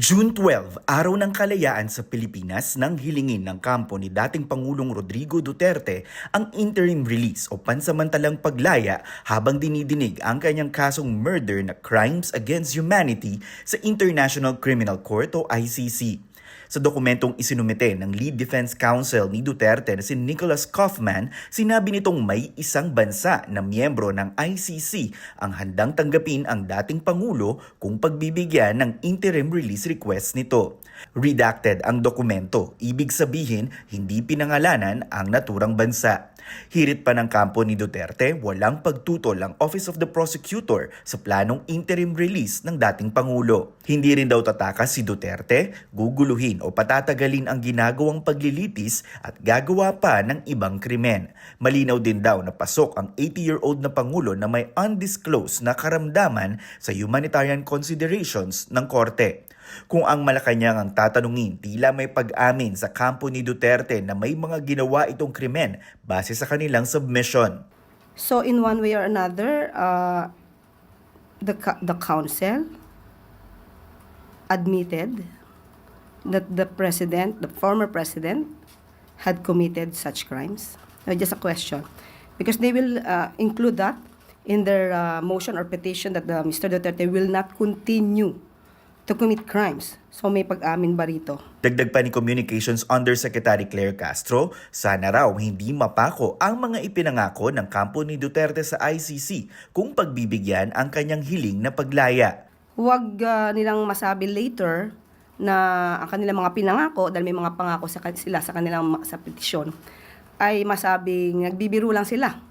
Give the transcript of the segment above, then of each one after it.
June 12, araw ng kalayaan sa Pilipinas nang hilingin ng kampo ni dating Pangulong Rodrigo Duterte ang interim release o pansamantalang paglaya habang dinidinig ang kanyang kasong murder na crimes against humanity sa International Criminal Court o ICC. Sa dokumentong isinumite ng Lead Defense Counsel ni Duterte na si Nicholas Kaufman, sinabi nitong may isang bansa na miyembro ng ICC ang handang tanggapin ang dating Pangulo kung pagbibigyan ng interim release request nito. Redacted ang dokumento, ibig sabihin hindi pinangalanan ang naturang bansa. Hirit pa ng kampo ni Duterte, walang pagtutol ang Office of the Prosecutor sa planong interim release ng dating Pangulo. Hindi rin daw tatakas si Duterte, guguluhin o patatagalin ang ginagawang paglilitis at gagawa pa ng ibang krimen. Malinaw din daw na pasok ang 80-year-old na Pangulo na may undisclosed na karamdaman sa humanitarian considerations ng korte. Kung ang Malacanang ang tatanungin, tila may pag-amin sa kampo ni Duterte na may mga ginawa itong krimen base sa kanilang submission. So in one way or another, uh, the the council admitted that the president, the former president, had committed such crimes. Uh, just a question, because they will uh, include that in their uh, motion or petition that uh, Mr. Duterte will not continue to commit crimes. So may pag-amin ba rito? Dagdag pa ni Communications Undersecretary Claire Castro, sana raw hindi mapako ang mga ipinangako ng kampo ni Duterte sa ICC kung pagbibigyan ang kanyang hiling na paglaya. huwag ah, nilang masabi later na ang kanilang mga pinangako dahil may mga pangako sa sila sa kanilang sa petisyon ay masabing nagbibiro lang sila.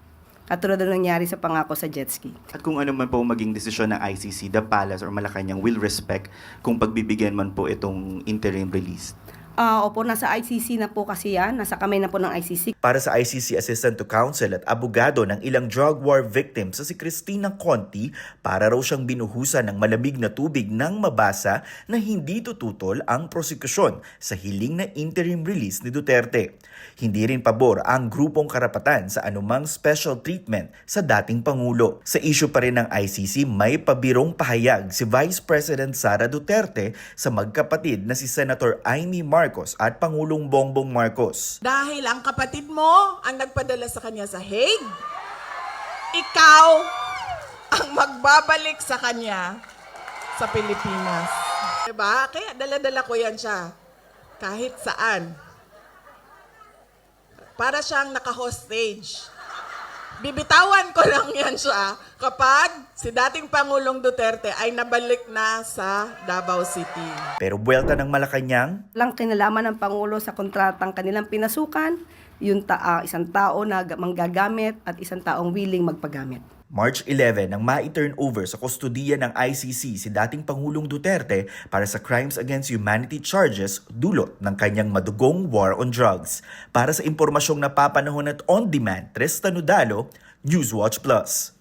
Katulad ng nangyari sa pangako sa jet ski. At kung ano man po maging desisyon ng ICC, the Palace or Malacanang will respect kung pagbibigyan man po itong interim release. Ah, opo, nasa ICC na po kasi yan. Nasa kamay na po ng ICC. Para sa ICC Assistant to Counsel at abogado ng ilang drug war victims sa si Christina Conti, para raw siyang binuhusan ng malamig na tubig nang mabasa na hindi tututol ang prosekusyon sa hiling na interim release ni Duterte. Hindi rin pabor ang grupong karapatan sa anumang special treatment sa dating Pangulo. Sa issue pa rin ng ICC, may pabirong pahayag si Vice President Sara Duterte sa magkapatid na si Senator Amy Marcos at Pangulong Bongbong Marcos. Dahil ang kapatid mo ang nagpadala sa kanya sa Hague, ikaw ang magbabalik sa kanya sa Pilipinas. Diba? Kaya dala-dala ko yan siya. Kahit saan. Para siyang naka-hostage. Bibitawan ko lang yan siya kapag si dating Pangulong Duterte ay nabalik na sa Davao City. Pero buwelta ng Malacanang, Lang kinalaman ng Pangulo sa kontratang kanilang pinasukan, yung ta- ah, isang tao na ga- manggagamit at isang taong willing magpagamit. March 11 nang ma-turn over sa kustudiya ng ICC si dating Pangulong Duterte para sa crimes against humanity charges dulot ng kanyang madugong war on drugs. Para sa impormasyong napapanahon at on-demand, Tristan Udalo, Newswatch Plus.